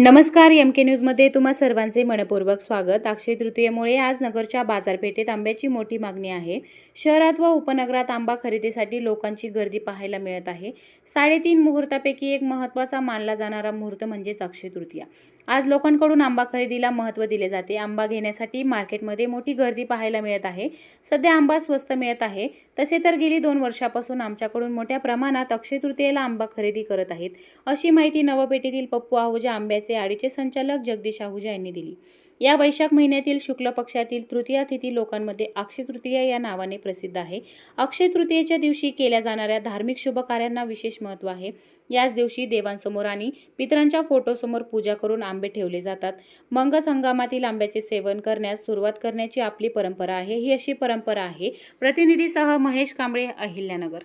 नमस्कार एम के न्यूजमध्ये तुम्हा सर्वांचे मनपूर्वक स्वागत. अक्षय तृतीयेमुळे आज नगरच्या बाजारपेठेत आंब्याची मोठी मागणी आहे. शहरात व उपनगरात आंबा खरेदीसाठी लोकांची गर्दी पाहायला मिळत आहे. साडेतीन मुहूर्तापैकी एक महत्त्वाचा मानला जाणारा मुहूर्त म्हणजेच अक्षय तृतीया. आज लोकांकडून आंबा खरेदीला महत्त्व दिले जाते. आंबा घेण्यासाठी मार्केटमध्ये मोठी गर्दी पाहायला मिळत आहे. सध्या आंबा स्वस्त मिळत आहे. तसे तर गेली दोन वर्षापासून आमच्याकडून मोठ्या प्रमाणात अक्षय तृतीयेला आंबा खरेदी करत आहेत. अशी माहिती नवपेठेतील पप्पू आहुजा आंब्याचे आडीचे संचालक जगदीश आहुजा यांनी दिली. या वैशाख महिन्यातील शुक्ल पक्षातील तृतीया तिथी लोकांमध्ये अक्षय तृतीया या नावाने प्रसिद्ध आहे. अक्षय तृतीयेच्या दिवशी केल्या जाणाऱ्या धार्मिक शुभ कार्यांना विशेष महत्त्व आहे. याच दिवशी देवांसमोर आणि पितरांच्या फोटोसमोर पूजा करून आंबे ठेवले जातात. मंगस हंगामातील आंब्याचे सेवन करण्यास सुरुवात करण्याची आपली परंपरा आहे. ही अशी परंपरा आहे. प्रतिनिधीसह महेश कांबळे अहिल्यानगर.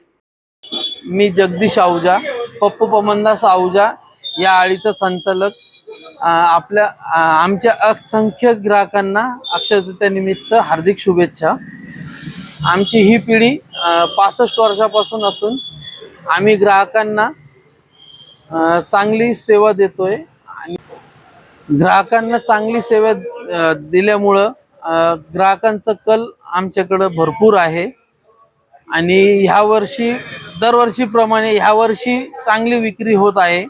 मी जगदीश आहुजा पप्पू पमनदास आहुजा या आळीचा संचालक आपल्या आमच्या असंख्य ग्राहकांना अक्षयतृतीयानिमित्त हार्दिक शुभेच्छा. आमची ही पिढी पासष्ट वर्षापासून असून आम्ही ग्राहकांना चांगली सेवा देतोय आणि ग्राहकांना चांगली सेवा दिल्यामुळं ग्राहकांचं कल आमच्याकडं भरपूर आहे. आणि ह्या वर्षी दरवर्षीप्रमाणे ह्या वर्षी चांगली विक्री होत आहे.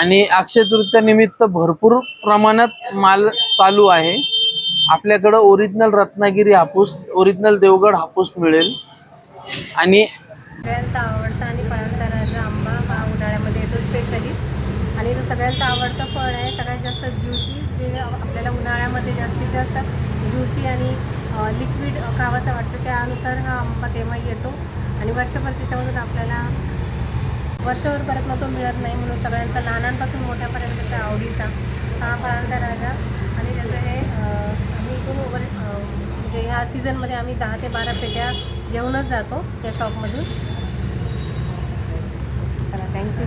आणि अक्षय तृतीयानिमित्त भरपूर प्रमाणात माल चालू आहे. आपल्याकडं ओरिजिनल रत्नागिरी हापूस ओरिजिनल देवगड हापूस मिळेल. आणि सगळ्यांचा आवडता आणि फळांचा राजा आंबा हा उन्हाळ्यामध्ये येतो स्पेशली आणि तो सगळ्यांचा आवडतं फळ आहे सगळ्यात जास्त ज्युसी जे आपल्याला उन्हाळ्यामध्ये जास्तीत जास्त ज्युसी आणि लिक्विड खावंसं वाटतं त्यानुसार हा आंबा तेव्हा येतो. आणि वर्षभर त्याच्यामधून आपल्याला वर्षभर परत मग तो मिळत नाही म्हणून सगळ्यांचा लहानांपासून मोठ्यापर्यंत त्याचा आवडीचा हा फळांचा राजा. आणि त्याचं हे आम्ही इथून वगैरे अं, म्हणजे ह्या सीझनमध्ये आम्ही दहा ते बारा पेट्या घेऊनच जातो या शॉपमधून. चला थँक्यू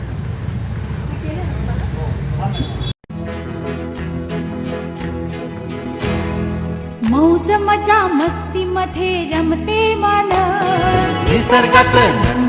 मौज मजा मस्ती मध्ये रमते मन निसर्गात